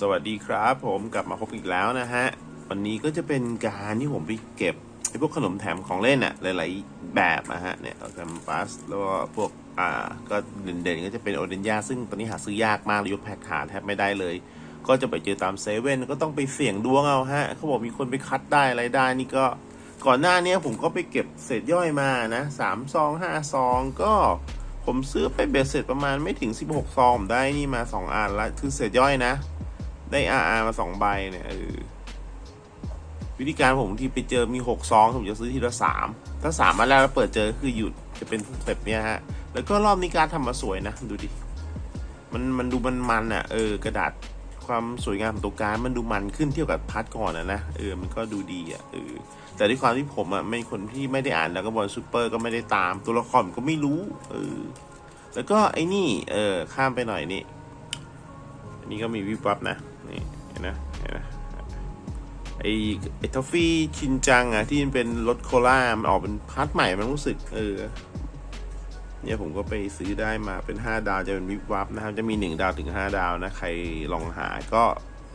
สวัสดีครับ ผมกลับมาพบอีกแล้วนะฮะ วันนี้ก็จะเป็นการที่ผมไปเก็บไอ้พวกขนมแถมของเล่นอะหลาย ๆ แบบนะฮะเนี่ยแกมปัสแล้วก็พวกอ่าก็เด่นๆ ก็จะเป็นโอเดนยาซึ่งตอนนี้หาซื้อยากมากเลยยกแพ็คหาแทบไม่ได้เลย ก็จะไปเจอตามเซเว่นก็ต้องไปเสี่ยงดวงเอาฮะเขาบอกมีคนไปคัดได้อะไรได้นี่ก็ก่อนหน้านี้ผมก็ไปเก็บเศษย่อยมานะสามซองห้าซองก็ผมซื้อไปเบ็ดเสร็จประมาณไม่ถึง 16 ซองผมได้นี่มา 2อันละคือเศษย่อยนะ ได้ RR มาสองใบเนี่ยเออวิธีการผมที่ไปเจอมีหกซองผมจะซื้อทีละสามถ้าสามมาแล้วเปิดเจอคือหยุดจะเป็นแบบเนี้ยฮะ แล้วก็รอบนี้การทำมาสวยนะ ดูดิ มันมันดูมันมันอะเออกระดาษความสวยงามของตัวการดมันดูมันขึ้นเทียบกับพาร์ทก่อนอะนะเออมันก็ดูดีอะเออแต่ด้วยความที่ผมอะไม่คนที่ไม่ได้อ่านแล้วก็บอลซูเปอร์ก็ไม่ได้ตามตัวละครก็ไม่รู้เออแล้วก็ไอ้นี่เออข้ามไปหน่อยนี่ นนี้ก็มีวิบวับนะ นี่เห็นนะเห็นนะไอไอทอฟฟี่ชินจังอะที่มันเป็นรถโคล่ามันออกเป็นพาร์ทใหม่มันรู้สึก เออ เนี่ยผมก็ไปซื้อได้มาเป็น 5 ดาวจะเป็นวิบวับนะครับ จะมี 1 ดาวถึง 5 ดาวนะ ใครลองหาก็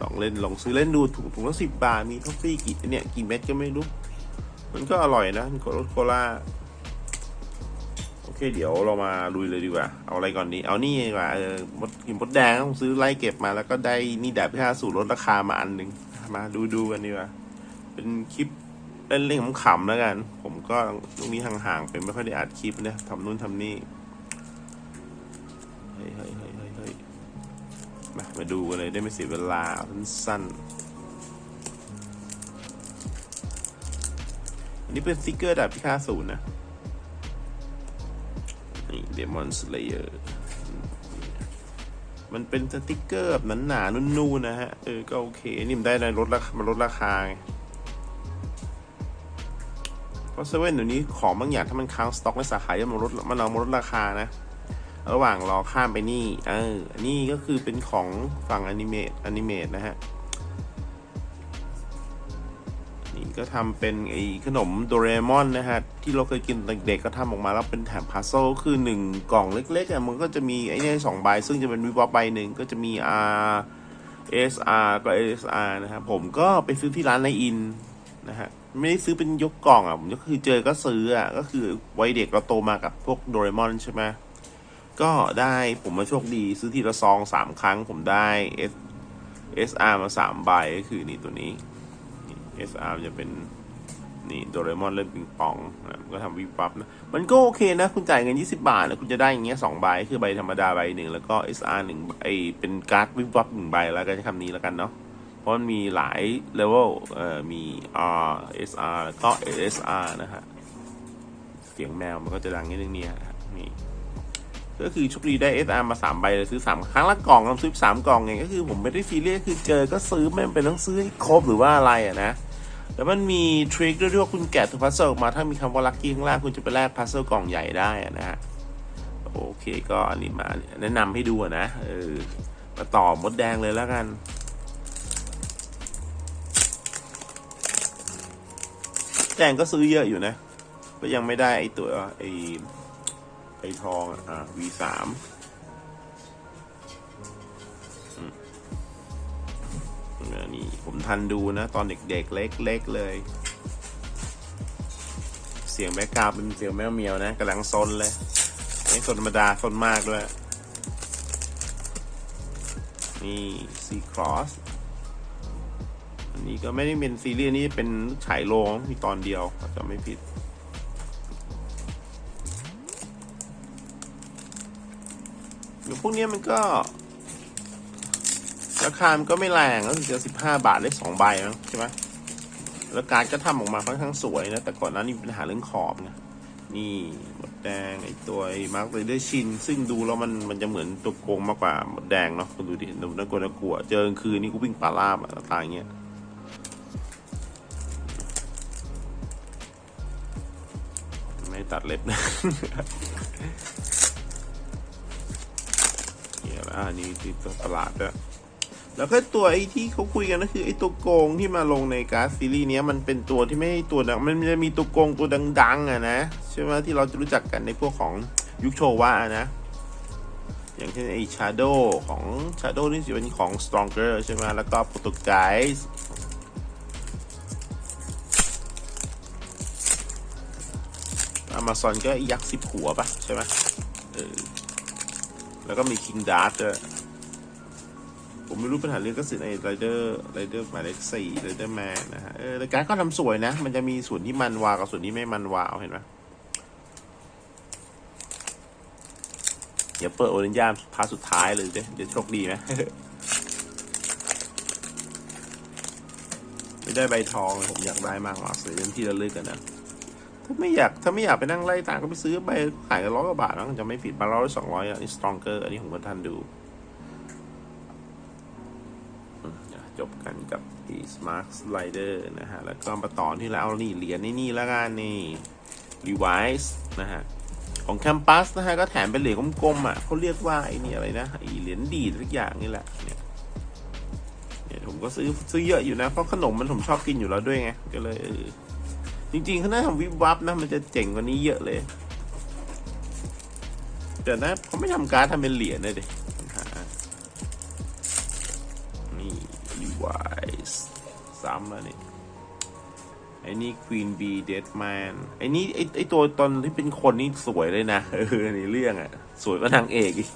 ลองเล่นลองซื้อเล่นดูถุงถุงละสิบบาทมีทอฟฟี่กี่เนี่ยกี่เม็ดก็ไม่รู้ มันก็อร่อยนะรถโคล่า เคเดี๋ยวเรามาลุยเลยดีกว่า เอาอะไรก่อนดี เอานี่ดีกว่าเออมดกินมดแดงต้องซื้อไล่เก็บมา แล้วก็ได้นี่ดาบพิฆาตสูตรลดราคามาอันหนึ่งมาดูดูกันดีกว่า เป็นคลิปเล่นเล่นขำๆแล้วกัน ผมก็ตรงนี้ห่างๆเป็นไม่ค่อยได้อัดคลิปเนี่ยทำนู่นทำนี่เฮ้ยเฮ้ยเฮ้ยเฮ้ยเฮ้ยมามาดูกันเลยได้ไม่เสียเวลาสั้นๆอันนี้เป็นสติกเกอร์ดาบพิฆาตศูนย์นะ นี่ Demon Slayer มันเป็นสติกเกอร์แบบหนาๆนุ่นๆนะฮะ เออ ก็โอเค นี่มันได้ในลดราคามันลดราคาไงเพราะเซเว่นเดี๋ยวนี้ของบางอย่างถ้ามันค้างสต็อกในสาขาจะมันลดมันเอามาลดราคานะ ระหว่างรอข้ามไปนี่ เออนนี้ก็คือเป็นของฝั่งอนิเมตอนิเมตนะฮะ ก็ทำเป็นไอ้ขนมโดเรมอนนะฮะ ที่เราเคยกินตอนเด็กก็ทำออกมาแล้วเป็นแถมพัซโซลคือหนึ่งกล่องเล็กๆอะมันก็จะมีไอ้เนี่ยสองใบ ซึ่งจะเป็นวิบวับใบหนึ่งก็จะมี R SR ก็ SR นะครับผมก็ไปซื้อที่ร้านในอินนะฮะไม่ได้ซื้อเป็นยกกล่องอะผมก็คือเจอก็ซื้ออะก็คือวัยเด็กเราโตมากับพวกโดเรมอนใช่ไหมก็ได้ผมมาโชคดีซื้อทีละซองสามครั้งผมได้ S SR มาสามใบก็คือนี่ตัวนี้ SR จะเป็นนี่โดเรมอนเล่นปิงปองนะก็ทำวิบวับนะ มันก็โอเคนะ คุณจ่ายเงิน 20 บาทนะคุณจะได้อย่างเงี้ยสองใบ คือใบธรรมดาใบหนึ่ง แล้วก็ SR หนึ่งไอเป็นการ์ดวิบวับหนึ่งใบแล้วก็ใช้คำนี้แล้วกันเนาะ เพราะมันมีหลายเลเวลเอ่อมี R SR แล้วก็ SR นะฮะ เสียงแมวมันก็จะดังนิดนึงเนี่ยฮะนี่ก็คือโชคดีได้ SR มาสามใบเลยซื้อสามครั้งละกล่องเราซื้อสามกล่องไงก็คือผมไม่ได้ซีเรียสคือเจอก็ซื้อไม่เป็นต้องซื้อให้ครบหรือว่าอะไรอะนะ แล้วมันมีทริคด้วยที่ว่าคุณแกะตัวพัซเซิลออกมา ถ้ามีคำว่าลัคกี้ข้างล่างคุณจะไปแลกพัซเซิลกล่องใหญ่ได้นะฮะ โอเคก็อันนี้มาแนะนำให้ดูนะ เออ มาต่อมดแดงเลยแล้วกันแดงก็ซื้อเยอะอยู่นะ ก็ยังไม่ได้ไอตัวไอไอทองอะ อนี่ผมทันดูนะ ตอนเด็กๆเล็กๆเลย เสียงแบ็กาเป็นเสียงแมวเมียวนะกำลังซนเลยไม่ซนธรรมดาซนมากด้วย นี่ซีครอสอันนี้ก็ไม่ได้เป็นซีรีส์นี้เป็นฉายโรงมีตอนเดียวถ้าจะไม่ผิดอย่พวกนี้มันก็ ราคามันก็ไม่แรงก็คือจะสิบห้าบาทได้สองใบมั้งใช่ไหมแล้วการก็ทำออกมาค่อนข้างสวยนะ แต่ก่อนหน้านี้มีปัญหาเรื่องขอบไงนี่หมดแดงไอตัวไอ้มาร์คเลยด้วยชิน ซึ่งดูแล้วมันมันจะเหมือนตัวโกงมากกว่าหมดแดงเนาะคุณดูดิดูน่ากลัวน่ากลัว เจอกลางคืนนี่กูวิ่งป่าราบอะตายอย่างเงี้ยไม่ตัดเล็บนะเนี่ยอ่านี่ที่ตัวตลาดด้วย แล้วก็ตัวไอ้ที่เขาคุยกันก็คือไอ้ตัวโกงที่มาลงในการ์ดซีรีส์เนี้ยมันเป็นตัวที่ไม่ใช่ตัวดังมันจะมีตัวโกงตัวดัง ๆอะนะใช่ไหมที่เราจะรู้จักกันในพวกของยุคโชวะนะ อย่างเช่นไอ้ Shadow ของ Shadow นี่จะเป็นของ Stronger ใช่ไหมแล้วก็ Poltergeist อ m a ซอนก็ไอยักษ์สิบหัวปะใช่ไหมเออแล้วก็มี King Dart ด้วย ผมไม่รู้ปัญหาเรื่องก็สิใน Rider Rider หมายเลขสี่ Rider Man นนะฮะเออแต่การดก็ทำสวยนะ มันจะมีส่วนที่มันวาวกับส่วนที่ไม่มันวาวเห็นไหมเดี๋ยวเปิดโอเรนจามพาร์ทสุดท้ายเลยเดี๋ยวเดี๋ยวโชคดีไหมไม่ได้ใบทองเลยผมอยากได้มากหรอกเสียเงินที่ระลึกกันนะถ้าไม่อยากถ้าไม่อยากไปนั่งไล่ตามก็ไปซื้อใบขายกันร้อยกว่าบาทนะจะไม่ผิดบาทร้อยสองร้อยอะนี่สตรองเกอร์อันนี้ผมก็ทันดูอืมเดี๋ยว จบกันกับที่ Smart Slider นะฮะ แล้วก็มาต่อที่แล้วนี่เหรียญนี่นี่แล้วกันนี่ Revise นะฮะ ของแคมปัสนะฮะ ก็แถมเป็นเหรียญกลมๆอะเขาเรียกว่าไอ้นี่อะไรนะไอ้เหรียญดีดทุกอย่างนี่แหละเนี่ยเนี่ยผมก็ซื้อซื้อเยอะอยู่นะ เพราะขนมมันผมชอบกินอยู่แล้วด้วยไง ก็เลย จริงๆเขาน่าทำวิบวับนะ มันจะเจ๋งกว่านี้เยอะเลย แต่นะเขาไม่ทำการดทำเป็นเหรียญเลยดิ Levi's ซ้ำแล้วนี่ไอ้นี่ Queen Bee Dead Man ไอ้นี่ไอ้ไอ้ตัวตอนที่เป็นคนนี่สวยเลยนะเออในเรื่องอะสวยกว่านางเอกอีก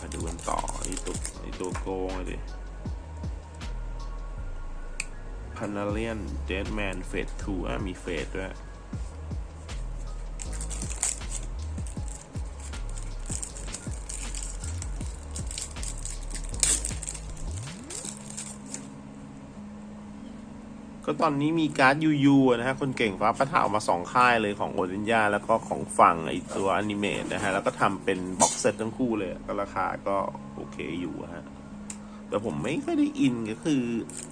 มาดูกันต่อไอ้ตัวไอ้ตัวโกงเลยดิ p a n a l i a n Dead Man Fate 2อะมีเฟสด้วย ก็ตอนนี้มีการ์ดยูยูนะฮะ คนเก่งฟ้าประทาออกมาสองค่ายเลยของโอเ n นยาแล้วก็ของฝั่งไอตัวอนิเมตนะฮะ แล้วก็ทำเป็นบ็อกเซตทั้งคู่เลยก็ราคาก็โอเคอยู่ฮะ แต่ผมไม่ค่อยได้อินก็คือ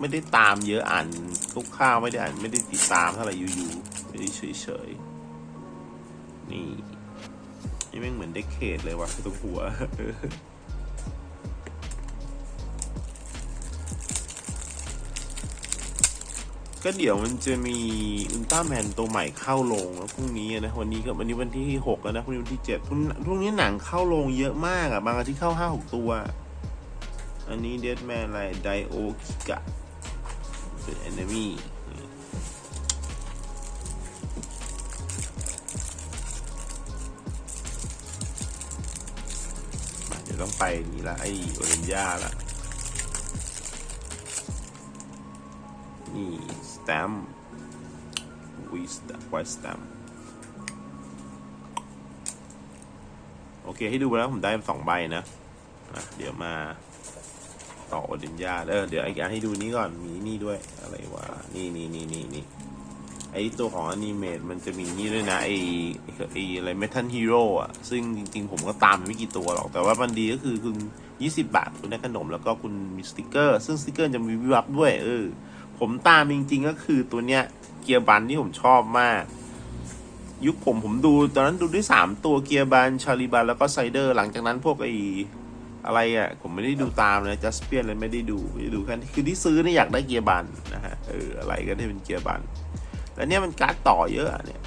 ไม่ได้ตามเยอะอ่านคร่าวๆไม่ได้อ่านไม่ได้ติดตามเท่าไหร่ยูยูไม่ได้เฉยๆนี่นี่แม่งเหมือนเด็กเคดเลยว่ะตรงหัว ก็เดี๋ยวมันจะมีอุลตร้าแมนตัวใหม่เข้าลงแล้วพรุ่งนี้นะวันนี้ก็วันนี้วันที่หกแล้วนะพรุ่งนี้วันที่เจ็ดพรุ่งนี้หนังเข้าลงเยอะมากอะ บางอาทิตย์เข้าห้าหกตัว อันนี้เดดแมนอะไรไดโอคิกะเป็นแอนเนมี่ต้องไปนี่ละไอโอเรนยาละนี่ สแตมวีสแตมไวสแตมโอเค ให้ดูไปแล้วผมได้สองใบนะะเดี๋ยวมาต่อโอเดนยาเออเดี๋ยวไอ้การให้ดูนี้ก่อนมีนี่ด้วยอะไรวะนี่นี่นี่นี่นี่ไอตัวของอนิเมตมันจะมีนี่ด้วยนะไอไอ้อะไรเมทัลฮีโร่อะซึ่งจริงๆ ผมก็ตามไม่กี่ตัวหรอก แต่ว่ามันดีก็คือคุณ 20 บาท คุณได้ขนมแล้วก็คุณมีสติกเกอร์ ซึ่งสติกเกอร์จะมีวิวับด้วย เออ ผมตามจริงๆก็คือตัวเนี้ยเกียร์บันที่ผมชอบมาก ยุคผมผมดูตอนนั้นดูด้วยสามตัวเกียร์บันชาลีบันแล้วก็ไซเดอร์ หลังจากนั้นพวกไออะไรอะผมไม่ได้ดูตามเลยจัสเปียนเลยไม่ได้ดูไม่ได้ดูแค่คือที่ซื้อนี่อยากได้เกียร์บันนะฮะเอออะไรก็ได้เป็นเกียร์บันแล้วเนี่ยมันการ์ดต่อเยอะเนี่ย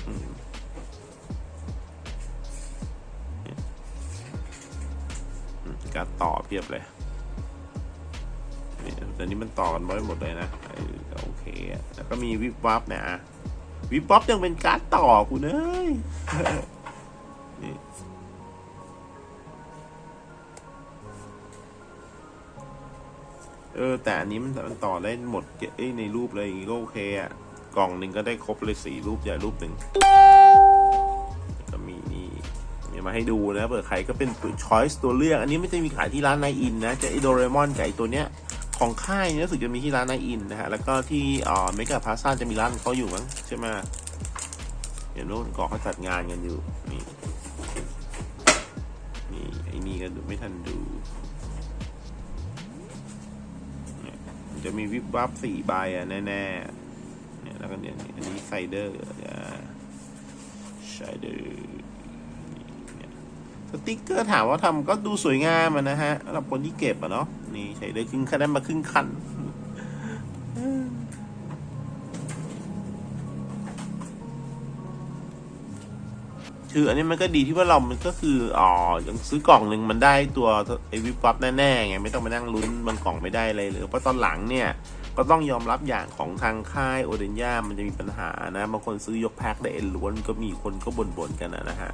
การ์ดต่อเพียบเลย นี่แต่นี้มันต่อกันไว้หมดเลยนะ เค แล้วก็มีวิบวับเนี่ยอะวิบวับยังเป็นการ์ดต่อคุณเอ้ยนี่เออ แต่อันนี้มันมันต่อได้หมดเอ้ยในรูปเลยอย่างงี้ก็โอเคอะกล่องหนึ่งก็ได้ครบเลยสี่รูปใหญ่รูปหนึ่งก็มีนี่เนี่ยมาให้ดูนะเผื่อใครก็เป็นตัวช้อยส์ตัวเลือก อันนี้ไม่ได้มีขายที่ร้านไนอินนะ จะไอโดเรมอนกับไอตัวเนี้ย ของค่ายนี่รู้สึกจะมีที่ร้านไนอินนะฮะ แล้วก็ที่อ่าเมกาพาซ่าจะมีร้านของเขาอยู่มั้งใช่ไหมเดี๋ยวนู้ก่อเขาจัดงานกันอยู่นี่นี่ไอ้นี่ก็ดูไม่ทันดูเนี่ยจะมีวิบวับสี่ใบอะแน่ๆเนี่ยแล้วก็เนี่ยอันนี้ไซเดอร์ไซเดอร์ สติกเกอร์ถามว่าทำก็ดูสวยงามนะฮะสำหรับคนที่เก็บอะเนาะนี่ใช้ได้ครึ่งคะแนนมาครึ่งคันคืออันนี้มันก็ดีที่ว่าเรา มันก็คือ อ๋อยังซื้อกล่องหนึ่งมันได้ตัวไอวิปปับแน่ๆไง ไม่ต้องไปนั่งลุ้นบางกล่องไม่ได้เลยหรือเพราะตอนหลังเนี่ย ก็ต้องยอมรับอย่างของทางค่ายโอเดนย่ามันจะมีปัญหานะ บางคนซื้อยกแพ็คได้เอ็นล้วนก็มีคนก็บ่นๆกันนะฮะ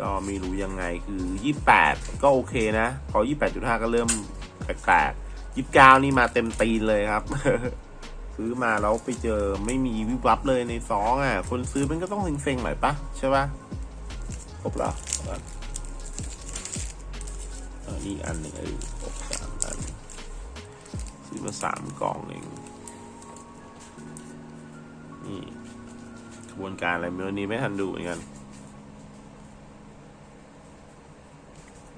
ก็ไม่รู้ยังไงคือ 28 ก็โอเคนะ พอ 28.5 ก็เริ่มแปลกๆ29 นี่มาเต็มตีนเลยครับ ซื้อมาแล้วไปเจอไม่มีวิบวับเลยในซองอะ คนซื้อมันก็ต้องเซ็งๆหน่อยปะใช่ปะครบแล้วออนี่อันหนึ่งเออครบสามอัน ซื้อมาสามกล่องเองนี่กระบวนการอะไรเมื่อนี้ไม่ทันดูเหมือนกัน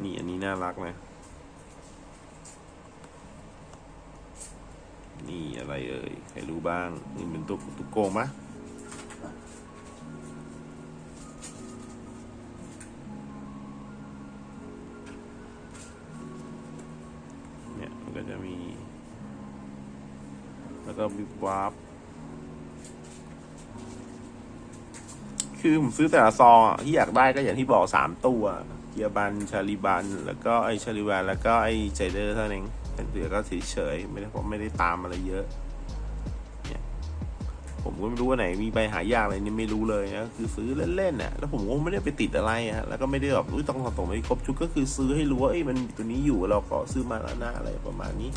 นี่อันนี้น่ารักนะ นี่อะไรเอ่ย ใครรู้บ้าง นี่เป็นตุ๊กตุ๊กโกงปะเนี่ยมันก็จะมี แล้วก็วิบวับคือผมซื้อแต่ละซองที่อยากได้ก็อย่างที่บอกสามตัว เกียร์บันชาลีบัน แล้วก็ไอชาลีบันแล้วก็ไอเจเดอร์เท่านั้นเหลือก็เฉยๆไม่ได้ผมไม่ได้ตามอะไรเยอะเนี่ยผมก็ไม่รู้ว่าไหนมีใบหายากอะไรนี่ไม่รู้เลยนะคือซื้อเล่นๆน่ะแล้วผมก็ไม่ได้ไปติดอะไรฮะแล้วก็ไม่ได้แบบอุ้ยต้องส่งไม่ครบชุดก็คือซื้อให้รู้ว่าเอ้มันตัวนี้อยู่เราก็ซื้อมาแล้วนะอะไรประมาณนี้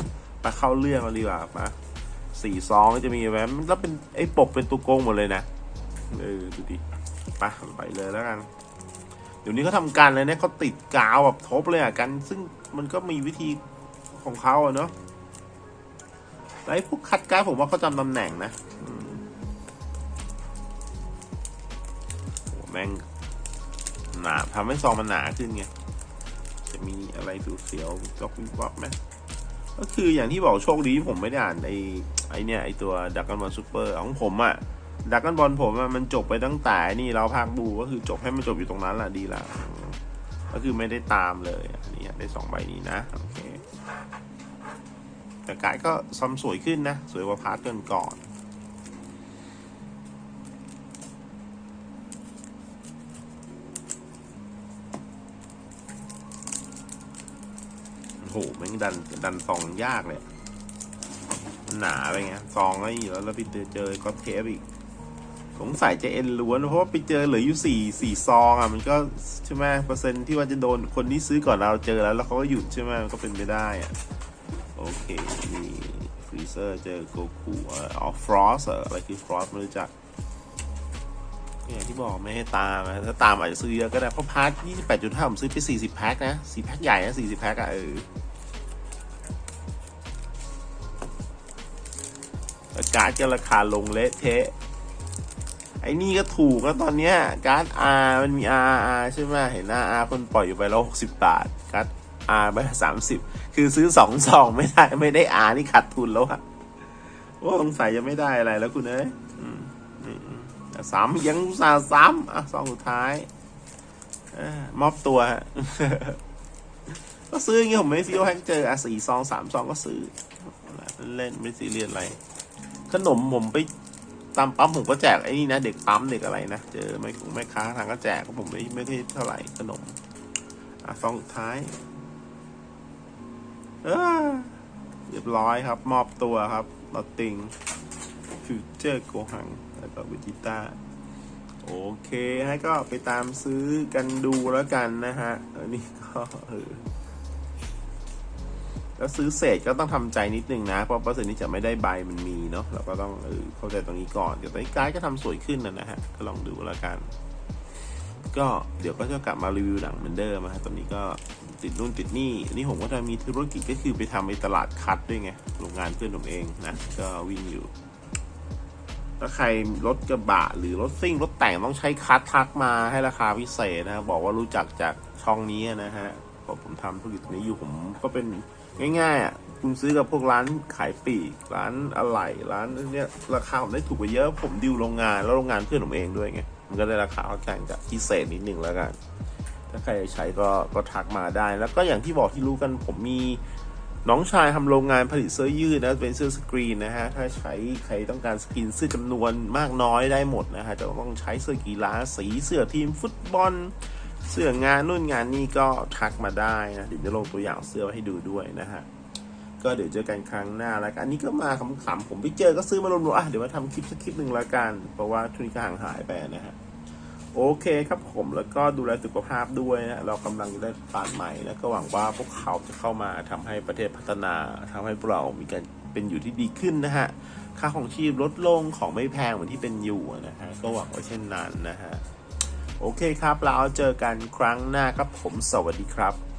มาเข้าเรื่องกันดีกว่ามาสี่ซองจะมีแว้แล้วเป็นไอ้ปกเป็นตัวโกงหมดเลยนะเออดูดิไปไปเลยแล้วกัน เดี๋ยวนี้เขาทำการเลยเนี่ยเขาติดกาวแบบทบเลยอะกัน ซึ่งมันก็มีวิธีของเขาอะเนาะไอ้พวกคัดการผมว่าเขาจำตำแหน่งนะอืมโอ้แม่งหนาทำให้ซองมันหนาขึ้นไง จะมีอะไรดูเสียวจอกวิบวับไหมก็คืออย่างที่บอกโชคดีผมไม่ได้อ่านไอ้ไอ้เนี่ยไอ้ตัวดักกันบอลซูเปอร์ของผมอะ ดักกันบอลผมอะมันจบไปตั้งแต่นี่เราภาคบูก็คือจบให้มันจบอยู่ตรงนั้นแหละดีละก็คือไม่ได้ตามเลยอันนี้ได้สองใบนี้นะโอเคแต่กายก็ซ้ำสวยขึ้นนะ สวยกว่าพาร์ทเกินก่อนโอ้โหแม่งดันดันซองยากเลย หนาไปไงซองก็อยู่แล้ว แล้วไปเจอเจอก็เทปอีก สงสัยจะเอ็นล้วน เพราะว่าไปเจอเหลืออยู่สี่สี่ซองอะมันก็ใช่ไหมเปอร์เซ็นต์ที่ว่าจะโดนคนที่ซื้อก่อนเราเจอแล้ว แล้วเขาก็หยุดใช่ไหมมันก็เป็นไปได้อะโอเคนี่ฟรีเซอร์เจอโกคูอ๋อฟรอสอะไรคือฟรอสไม่รู้จักอย่างที่บอกไม่ให้ตามนะถ้าตามอาจจะซื้อเยอะก็ได้ เพราะพาร์ท28.5ผมซื้อไป40แพ็คนะ4แพ็คใหญ่นะ40แพ็คอะเออการ์ดก็ราคาลงเละเทะ ไอ้นี่ก็ถูกแล้วตอนเนี้ยการ์ด R มันมี RR ใช่ไหมเห็นหน้า R คนปล่อยอยู่ไปแล้ว60บาทการ์ด R ไป30คือซื้อสองซองไม่ได้ไม่ได้ R นี่ขาดทุนแล้วอะว่าสงสัยจะไม่ได้อะไรแล้วคุณเอ้ยอืมอืมอืมแต่ซ้ำยังอุตส่าซ้ำอะซองสุดท้ายอมอบตัวฮะก็ซื้ออย่างเงี้ยผมไม่ซีโอแฮกเจออะสี่ซองสามซองก็ซื้อ เล่นไม่ซีเรียสอะไร ขนมผมไป ตามปั๊มผมก็แจกไอ้นี่นะ เด็กปั๊มเด็กอะไรนะ เจอไม่คงไม่ค้าทางก็แจกผมไม่ไม่ได้เท่าไหร่ขนม อะซองสุดท้าย เออเรียบร้อยครับ มอบตัวครับลอตติงฟิวเจอร์โกหัง แล้วก็วิจิต้าโอเค ให้ก็ไปตามซื้อกันดูแล้วกันนะฮะอันนี้ก็เออ แล้วซื้อเศษก็ต้องทำใจนิดนึงนะ เพราะเปอร์เซ็นต์ที่จะไม่ได้ใบมันมีเนาะเราก็ต้องเออเข้าใจตรงนี้ก่อนเดี๋ยวตอนนี้การ์ดก็ทำสวยขึ้นนะนะฮะก็ลองดูแล้วกัน ก็เดี๋ยวก็จะกลับมารีวิวหนังเหมือนเดิมนะฮะตอนนี้ก็ติดนู่นติดนี่นนี้ผมก็จะมีธุรกิจก็คือไปทำไอ้ตลาดคัดด้วยไงโรงงานเพื่อนผมเองนะก็วิ่งอยู่ถ้าใครรถกระบะหรือรถซิ่งรถแต่งต้องใช้คัดทักมาให้ราคาพิเศษนะบอกว่ารู้จักจากช่องนี้นะฮะเพราะผมทำธุรกิจนี้อยู่ผมก็เป็น ง่ายๆอะคุณซื้อกับพวกร้านขายปีกร้านอะไหล่ร้านเนี้ยราคาผมได้ถูกกว่าเยอะผมดิวโรงงานแล้วโรงงานเพื่อนผมเองด้วยไงมันก็ได้ราคาค่อนข้างจะพิเศษนิดนึงแล้วกัน ถ้าใครใช้ก็ก็ทักมาได้ แล้วก็อย่างที่บอกที่รู้กันผมมีน้องชายทำโรงงานผลิตเสื้อยืดนะเป็นเสื้อสกรีนนะฮะถ้าใช้ใครต้องการสกรีนเสื้อจำนวนมากน้อยได้หมดนะฮะจะต้องใช้เสื้อกีฬาสีเสื้อทีมฟุตบอล เสื้องานนู่นงานนี่ก็ทักมาได้นะเดี๋ยวจะลงตัวอย่างเสื้อไว้ให้ดูด้วยนะฮะก็เดี๋ยวเจอกันครั้งหน้าแล้วกันอันนี้ก็มาขำๆผมไปเจอก็ซื้อมารวมๆอะเดี๋ยวมาทำคลิปสักคลิปหนึ่งแล้วกันเพราะว่าช่วงนี้ก็ห่างหายไปนะฮะโอเคครับผมแล้วก็ดูแลสุขภาพด้วยนะเรากำลังได้ปานใหม่แล้วก็หวังว่าพวกเขาจะเข้ามาทำให้ประเทศพัฒนาทำให้พวกเรามีการเป็นอยู่ที่ดีขึ้นนะฮะค่าของชีพลดลงของไม่แพงเหมือนที่เป็นอยู่นะฮะก็หวังว่าเช่นนั้นนะฮะ โอเคครับ เราเจอกันครั้งหน้าครับผมสวัสดีครับ